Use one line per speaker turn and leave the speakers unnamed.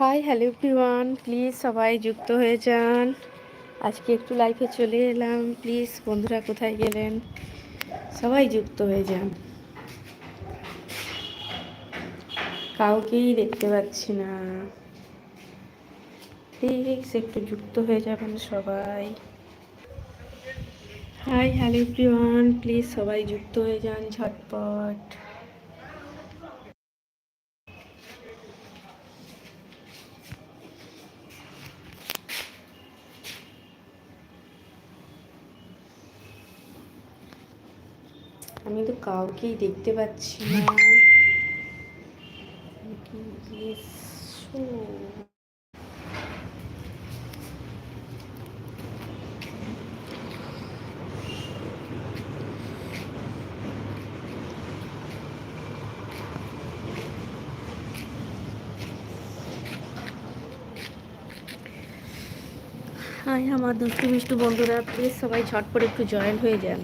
Hi hello everyone please সবাই যুক্ত হয়ে যান। আজকে একটু লাইফে চলে এলাম। প্লিজ বন্ধুরা কোথায় গেলেন? সবাই যুক্ত হয়ে যান। কাউকেই দেখতে পাচ্ছি না। প্লিজ একটু যুক্ত হয়ে যাবেন সবাই। হাই হ্যালো এভরিওয়ান প্লিজ সবাই যুক্ত হয়ে যান ঝটপট। আমি তো কাউকেই দেখতে পাচ্ছি না। আমার দুষ্টু মিষ্টু বন্ধুরা প্লিজ সবাই ঝটপট একটু জয়েন হয়ে যান।